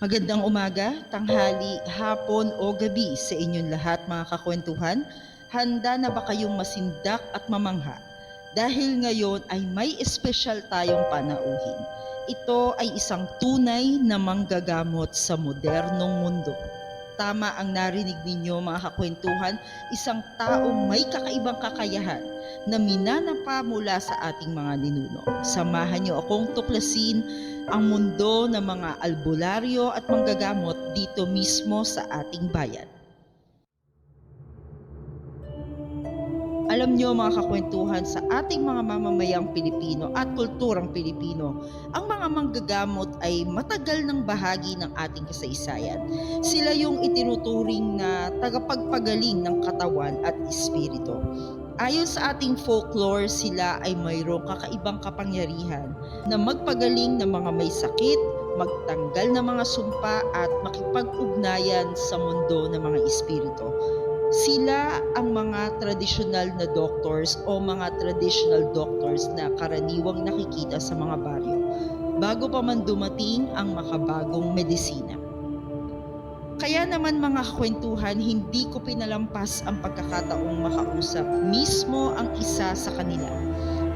Magandang umaga, tanghali, hapon o gabi sa inyong lahat mga kakwentuhan. Handa na ba kayong masindak at mamangha? Dahil ngayon ay may espesyal tayong panauhin. Ito ay isang tunay na manggagamot sa modernong mundo. Tama ang narinig ninyo mga kakwentuhan, isang taong may kakaibang kakayahan na minanapa mula sa ating mga ninuno. Samahan niyo akong tuklasin ang mundo ng mga albularyo at manggagamot dito mismo sa ating bayan. Alam niyo mga kakwentuhan sa ating mga mamamayang Pilipino at kulturang Pilipino, ang mga manggagamot ay matagal ng bahagi ng ating kasaysayan. Sila yung itinuturing na tagapagpagaling ng katawan at espiritu. Ayon sa ating folklore, sila ay mayroong kakaibang kapangyarihan na magpagaling ng mga may sakit, magtanggal ng mga sumpa at makipag-ugnayan sa mundo ng mga espiritu. Sila ang mga traditional na doctors o mga traditional doctors na karaniwang nakikita sa mga baryo bago pa man dumating ang makabagong medisina. Kaya naman mga kwentuhan, hindi ko pinalampas ang pagkakataong makausap mismo ang isa sa kanila.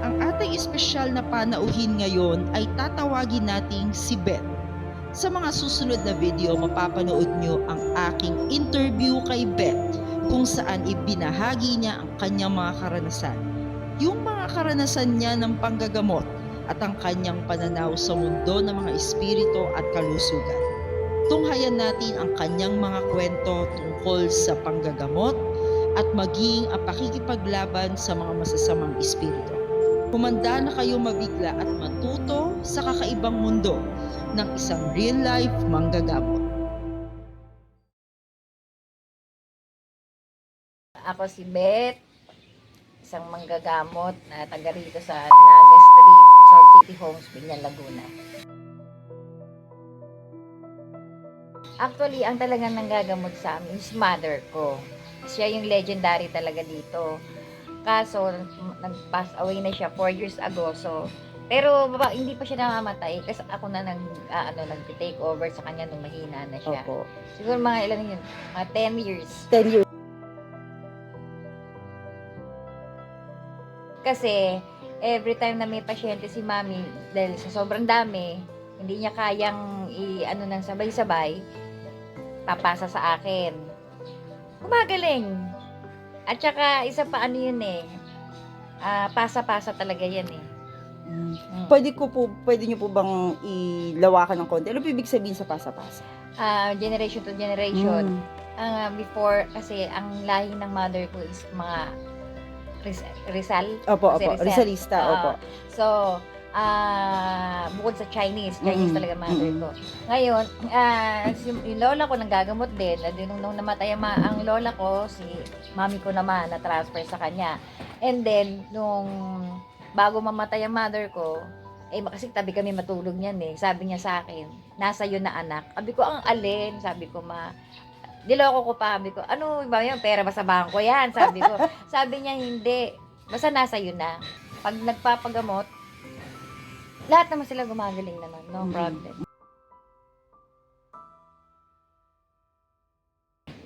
Ang ating espesyal na panauhin ngayon ay tatawagin nating si Beth. Sa mga susunod na video, mapapanood nyo ang aking interview kay Beth kung saan ibinahagi niya ang kanyang mga karanasan. Yung mga karanasan niya ng panggagamot at ang kanyang pananaw sa mundo ng mga espiritu at kalusugan. Tunghayan natin ang kanyang mga kwento tungkol sa panggagamot at maging ang pakikipaglaban sa mga masasamang espiritu. Humanda na kayo mabigla at matuto sa kakaibang mundo ng isang real-life manggagamot. Ako si Beth, isang manggagamot na taga rito sa Naga Street, South City Homes, Binyan, Laguna. Actually, ang talagang nanggagamot sa amin is mother ko. Siya yung legendary talaga dito. Kaso, nag-pass away na siya 4 years ago. So, pero baba, hindi pa siya namamatay kasi ako na nag ah, ano nag-take over sa kanya nung mahina na siya. Opo. Siguro mga ilan yun, mga 10 years. 10 years. Kasi every time na may pasyente si mami, dahil sa sobrang dami, hindi niya kayang i-ano nang sabay-sabay, papasa sa akin. Gumagaling. At saka, isa pa ano yun eh, ah, pasa-pasa talaga yan eh. Mm. Mm. Pwede ko po, pwede niyo po bang ilawakan ng konti? Ano po ibig sabihin sa pasa-pasa? Ah, generation to generation. Mm. Ah, before, kasi ang lahi ng mother ko is mga Rizal. Opo, opo. Rizal. Rizalista, Oo. opo. So, ah bukod sa Chinese, Chinese Mm-mm. talaga mother Mm-mm. ko. Ngayon, ah si- yung lola ko nanggagamot din. At nung, nung namatay ang, ang lola ko, si mami ko naman na-transfer sa kanya. And then, nung bago mamatay ang mother ko, eh kasi tabi kami matulog niyan eh. Sabi niya sa akin, nasa iyo na anak. Sabi ko, ang alin? Sabi ko, ma, Diloko ko pa, sabi ko, ano ba yan, pera ba sa bangko yan? Sabi ko, sabi niya, hindi. Basta nasa yun na. Pag nagpapagamot, lahat naman sila gumagaling naman. No Mm. problem.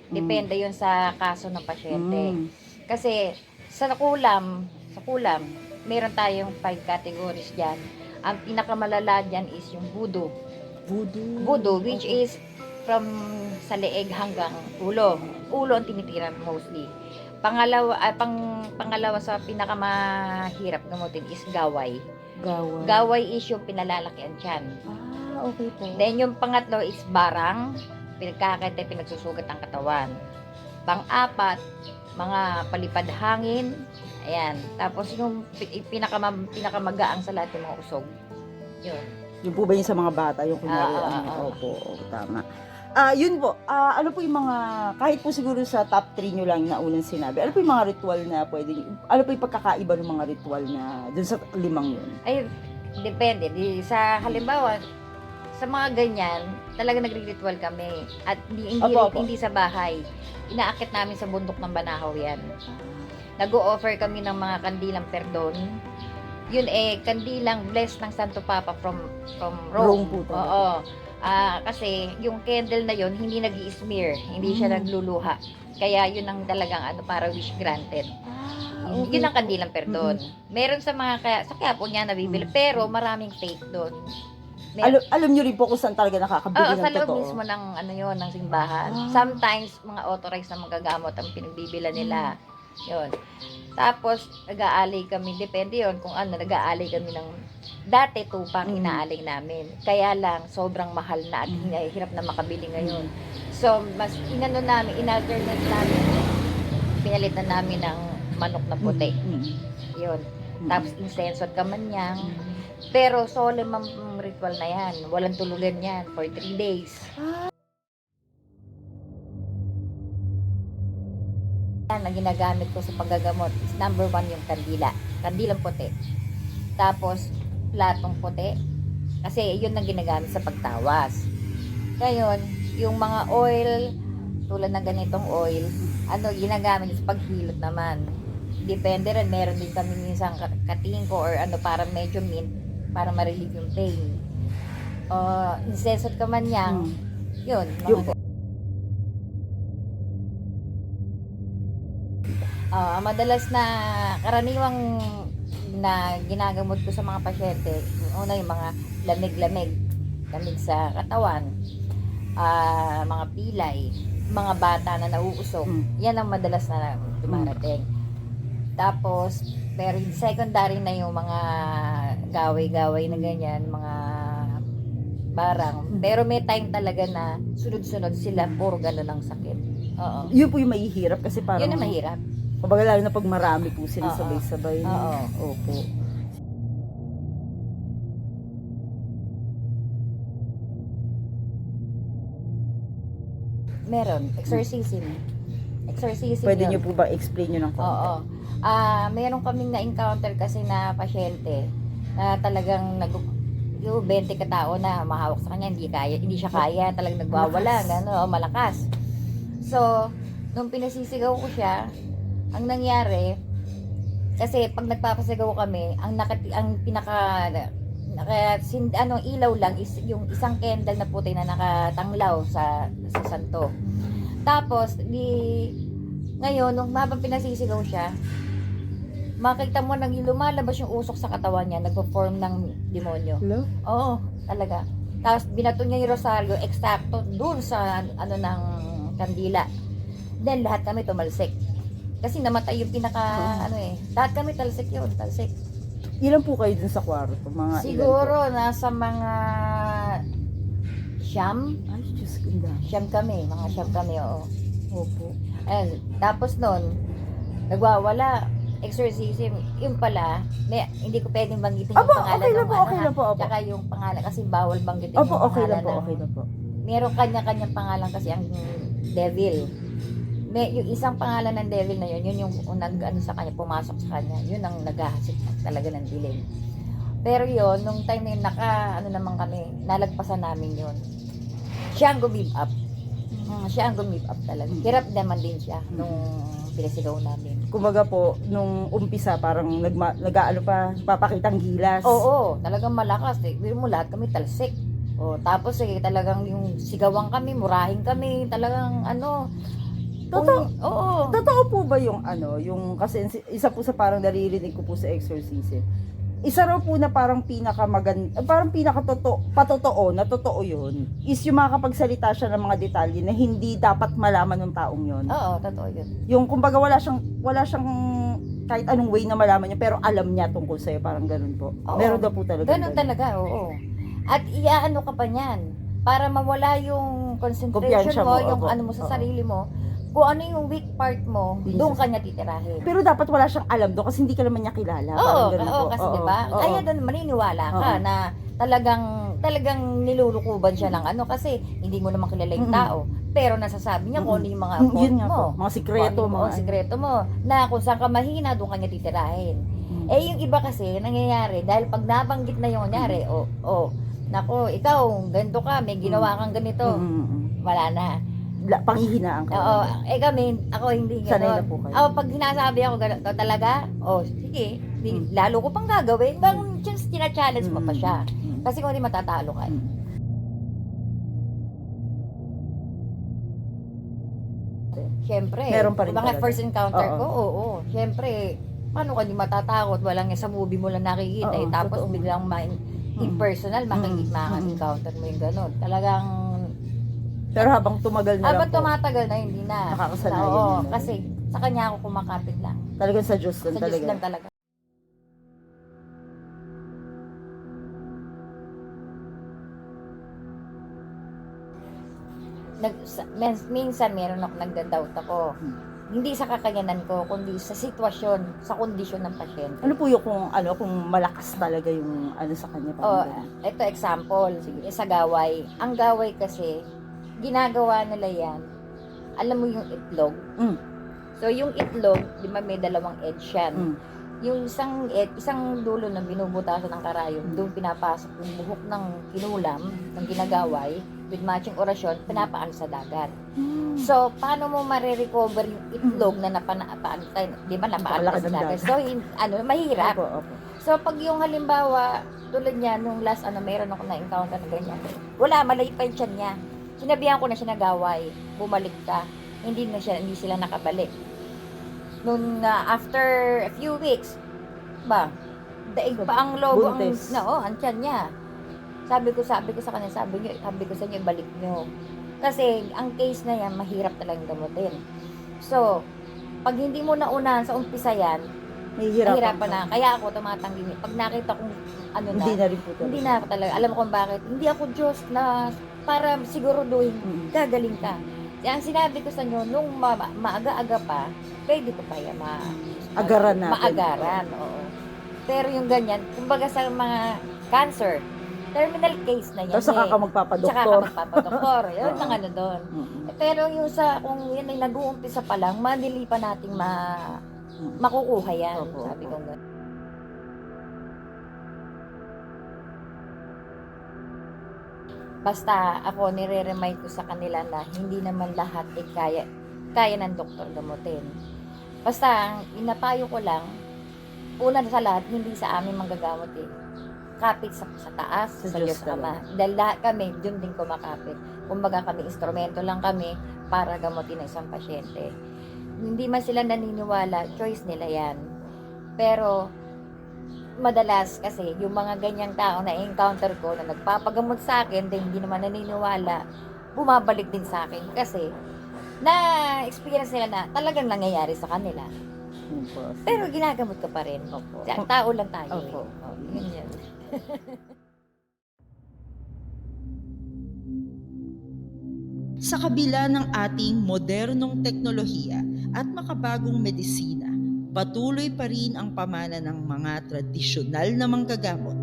Depende yun sa kaso ng pasyente. Mm. Kasi sa kulam, sa kulam, meron tayong five categories dyan. Ang pinakamalala dyan is yung voodoo. Voodoo. Voodoo, which is from sa leeg hanggang ulo. Ulo ang tinitira mostly. Pangalawa, ah, pang, pangalawa sa pinakamahirap gamutin is gaway. Gawa. Gaway is yung pinalalaki ang tiyan. Ah, okay po. Then yung pangatlo is barang, pinagkakate, pinagsusugat ang katawan. Pang-apat, mga palipad hangin, ayan. Tapos yung pi- pinakama, pinakamagaang sa lahat yung mga usog. Yun. Yung po ba yun sa mga bata? Yung kunyari, Ah, ah, ano, ah. opo, opo, tama. Ah, yun po. Ah, ano po yung mga, kahit po siguro sa top 3 nyo lang na unang sinabi, ano po yung mga ritual na pwede, ano po yung pagkakaiba ng mga ritual na dun sa limang yun? Ay, depende. Di, sa halimbawa, sa mga ganyan, talaga nagre-ritual kami. At hindi, hindi, Opo, opo. hindi sa bahay. Inaakit namin sa bundok ng Banahaw yan. Nag-o-offer kami ng mga kandilang perdon. Yun eh, kandilang blessed ng Santo Papa from from Rome Rome. po talaga. Oo. Ah, kasi yung candle na yon hindi nag smear hindi siya Mm. nagluluha. Kaya yun ang talagang ano para wish granted. Ah, Yun ang kandilang perdon. Meron sa mga kaya sa kaya po niya nabibili Mm. pero maraming fake doon. Mer- Alam, alam nyo rin po kung saan talaga nakakabili Oo, ng sa loob totoo. mismo ng ano yon ng simbahan. Ah. Sometimes mga authorized na magagamot ang pinagbibila nila. Yon. Tapos nag-aalay kami, depende yon kung ano, nag-aalay kami ng dati tupang Mm. inaalay namin. Kaya lang sobrang mahal na at Mm. hirap na makabili ngayon. So mas inano namin, inalternate namin, pinalitan namin ng manok na puti. Mm, Yon. mm, Tapos insenso at kamanyang. mm. Pero solemn ang ritual na yan. Walang tulugan yan for three days. Yan ang ginagamit ko sa paggagamot is number one yung kandila. Kandilang puti. Tapos, platong puti. Kasi yun ang ginagamit sa pagtawas. Ngayon, yung mga oil, tulad ng ganitong oil, ano, ginagamit sa paghilot naman. Depende rin, meron din kami minsan ka- katingko or ano, para medyo mint, para ma-relieve yung pain. Uh, incensed ka man yang, Mm. yun, Yung- mga Ah, madalas na karaniwang na ginagamot ko sa mga pasyente, yung una yung mga lamig-lamig, lamig sa katawan, ah, mga pilay, mga bata na nauusok, Mm. yan ang madalas na dumarating. Tapos, pero yung secondary na yung mga gaway-gaway na ganyan, mga barang. Pero may time talaga na sunod-sunod sila, puro gano'n ang sakit. Oo. Yun po yung mahihirap kasi parang... Yun ang mahirap. Kumbaga lalo na pag marami po sila Oo. sabay-sabay. Oo. Opo. Meron. Exorcism. Exorcism Pwede yun. nyo po ba explain nyo ng konti? Oo. Ah, meron kaming na-encounter kasi na pasyente na talagang nag yung 20 katao na mahawak sa kanya, hindi kaya, hindi siya kaya, talagang nagwawala, Malakas. ano, malakas. So, nung pinasisigaw ko siya, ang nangyari, kasi pag nagpapasigaw kami, ang nakati, ang pinaka naka, sin, ano, ilaw lang is yung isang candle na puti na nakatanglaw sa sa santo. Tapos, di, ngayon, nung habang pinasisigaw siya, makita mo nang lumalabas yung usok sa katawan niya, nagpo-form ng demonyo. Hello? Oo, talaga. Tapos, binato niya yung rosaryo, eksakto, dun sa, ano, ng kandila. Then, lahat kami tumalsik. Kasi namatay yung pinaka, Oh. ano eh, lahat kami talsik yun, talsik. Ilan po kayo dun sa kwarto? Mga Siguro, nasa mga siyam? Ay, Diyos ko na. siyam kami, mga siyam kami, oo. Opo. Ayun, tapos nun, nagwawala, exorcism, yun pala, may, hindi ko pwedeng banggitin yung Opo, pangalan okay lang ng po, ano, okay lang po, opo. Tsaka yung pangalan, kasi bawal banggitin Opo, yung okay lang pangalan po, ng- okay lang po. Merong kanya-kanyang pangalan kasi ang devil. May, yung isang pangalan ng devil na yun, yun yung nag, ano sa kanya, pumasok sa kanya. Yun ang naghahasik talaga ng dilim. Pero yun, nung time na yun, naka, ano naman kami, nalagpasan namin yun. Siya ang gumib up. Mm, siya ang gumib up talaga. Mm. Hirap naman din siya nung pinasigaw namin. Kumbaga po, nung umpisa, parang nagma, nag-ano pa, papakitang gilas. Oo, talagang malakas eh. Biro mo lahat kami talsik. O, tapos eh, talagang yung sigawan kami, murahin kami, talagang ano. Totoo. Oo. Totoo po ba yung ano, yung kasi isa po sa parang naririnig ko po sa exorcism. Isa raw po na parang pinakamaganda, parang pinakatotoo, patotoo, na totoo yun, is yung makakapagsalita siya ng mga detalye na hindi dapat malaman ng taong yun. Oo, totoo yun. Yung kumbaga wala siyang, wala siyang kahit anong way na malaman niya, pero alam niya tungkol sa'yo, parang ganun po. Oo. Meron daw po talaga. Ganun talaga, oo. At iaano ka pa niyan para mawala yung concentration mo, mo, yung opo. ano mo sa Oo. sarili mo. Kung ano yung weak part mo, Hindi doon sa- ka niya titirahin. Pero dapat wala siyang alam doon kasi hindi ka naman niya kilala. Oo, oo, kasi Oo, 'di ba? oo. Kaya doon maniniwala ka Oo. na talagang talagang nilulukuban siya ng ano kasi hindi mo naman kilala yung tao. Pero nasasabi niya kung ano yung mga Mm, yun nga mo. po, mga sikreto, Kung ano mga mga sikreto mo. Na kung saan ka mahina, doon ka niya titirahin. Mm. Eh, yung iba kasi, nangyayari, dahil pag nabanggit na yung nangyari, o, oh, nako, ikaw, ganito ka, may ginawa kang ganito, Mm, mm, mm. wala na la- panghihinaan ka. Oo, eh kami, ako hindi gano'n. Sanay na po kayo. Oh, pag hinasabi ako gano'n, oh, talaga, oh, sige, di, hmm. lalo ko pang gagawin. Bang, hmm. just tina-challenge mo pa siya. Mm. Kasi kung hindi matatalo ka. eh. Siyempre, Meron pa rin mga talaga. first encounter Oo. ko, oo, oo. siyempre, paano ka hindi matatakot? Walang sa movie mo lang nakikita. Eh. Oo, eh. Tapos totoo. biglang ma- Mm. makikita Mm. Mm. encounter mo yung gano'n. Talagang, pero habang tumagal na habang lang po, tumatagal na, hindi na. Nakakasanayan Oo, na kasi sa kanya ako kumakapit lang. talagang sa Diyos lang Sa Diyos talaga. lang talaga. Nag, sa, mins- minsan meron ako nagda-doubt ako. Hmm. Hindi sa kakayanan ko, kundi sa sitwasyon, sa kondisyon ng pasyente. Ano po yung kung ano kung malakas talaga yung ano sa kanya Oh, parang ganun. ito example, sige, sa gaway. Ang gaway kasi, ginagawa nila yan, alam mo yung itlog? Mm. So, yung itlog, di ba may dalawang edge yan? Mm. Yung isang ed, isang dulo na binubutasan ng karayom, doon pinapasok yung buhok ng kinulam, ng ginagaway, with matching orasyon, pinapaan sa dagat. Mm. So, paano mo marirecover yung itlog na napanapaan, di ba napaan sa dagat? So, in, ano, mahirap. Opo, opo. So, pag yung halimbawa, tulad niya, nung last, ano, meron ako na-encounter na ganyan. Wala, maliit pa yung niya. Sinabihan ko na siya nagaway, bumalik ka. Hindi na siya, hindi sila nakabalik. Nung uh, after a few weeks, ba, daig pa ang logo, ang, Buntis. na, oh, ang tiyan niya. Sabi ko, sabi ko sa kanya, sabi, niyo, sabi ko sa inyo, balik niyo. Kasi, ang case na yan, mahirap talagang gamutin. So, pag hindi mo naunahan sa umpisa yan, Nahihirapan Nahirapan ka. na. Kaya ako tumatanggi. Pag nakita kong ano na, Hindi na rin po talaga. hindi na ako talaga. Alam mo kung bakit. Hindi ako Diyos na para siguraduhin Mm. gagaling ka. Ang sinabi ko sa inyo, nung ma- ma- maaga-aga pa, pwede ko pa yan ma- Agaran natin. Maagaran, oo. Pero yung ganyan, kumbaga sa mga cancer, terminal case na yan. Tapos saka eh. ka magpapadoktor. Tsaka ka magpapadoktor. Yun ang ano doon. Mm. Pero yung sa, kung yan ay nag-uumpisa pa lang, madili pa nating ma, makukuha yan. Opo, sabi ko gano'n. Basta ako nire-remind ko sa kanila na hindi naman lahat ay kaya, kaya ng doktor gamutin. Basta, ang inapayo ko lang, una sa lahat, hindi sa amin manggagamot eh. Kapit sa, sa taas, Sa sa, Diyos Diyos Ama. Dahil lahat kami, dun din kumakapit. Kumbaga kami, instrumento lang kami para gamutin ang isang pasyente. Hindi man sila naniniwala, choice nila yan. Pero, madalas kasi yung mga ganyang tao na encounter ko na nagpapagamot sa akin dahil hindi naman naniniwala, bumabalik din sa akin kasi na experience nila na talagang nangyayari sa kanila. Pero ginagamot ka pa rin. Opo. Tao lang tayo. eh. Opo. Yun. Sa kabila ng ating modernong teknolohiya at makabagong medisina, patuloy pa rin ang pamana ng mga tradisyonal na manggagamot.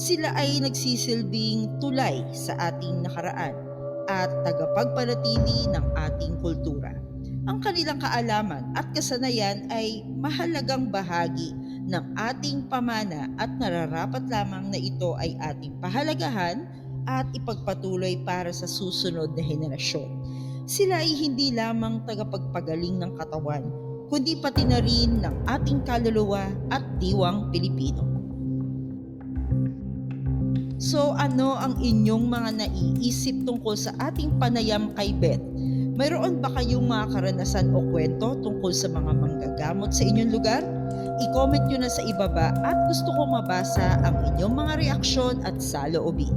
Sila ay nagsisilbing tulay sa ating nakaraan at tagapagpanatili ng ating kultura. Ang kanilang kaalaman at kasanayan ay mahalagang bahagi ng ating pamana at nararapat lamang na ito ay ating pahalagahan at ipagpatuloy para sa susunod na henerasyon. Sila ay hindi lamang tagapagpagaling ng katawan, kundi pati na rin ng ating kaluluwa at diwang Pilipino. So ano ang inyong mga naiisip tungkol sa ating panayam kay Beth? Mayroon ba kayong mga karanasan o kwento tungkol sa mga manggagamot sa inyong lugar? I-comment nyo na sa ibaba at gusto kong mabasa ang inyong mga reaksyon at saloobin.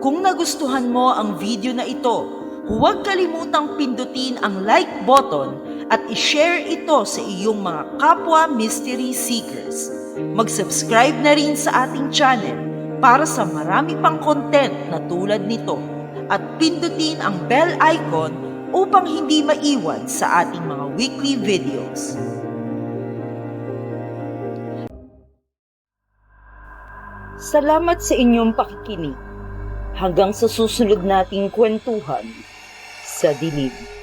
Kung nagustuhan mo ang video na ito, huwag kalimutang pindutin ang like button at i-share ito sa iyong mga kapwa mystery seekers. Mag-subscribe na rin sa ating channel para sa marami pang content na tulad nito at pindutin ang bell icon upang hindi maiwan sa ating mga weekly videos. Salamat sa inyong pakikinig. Hanggang sa susunod nating kwentuhan sa dilim.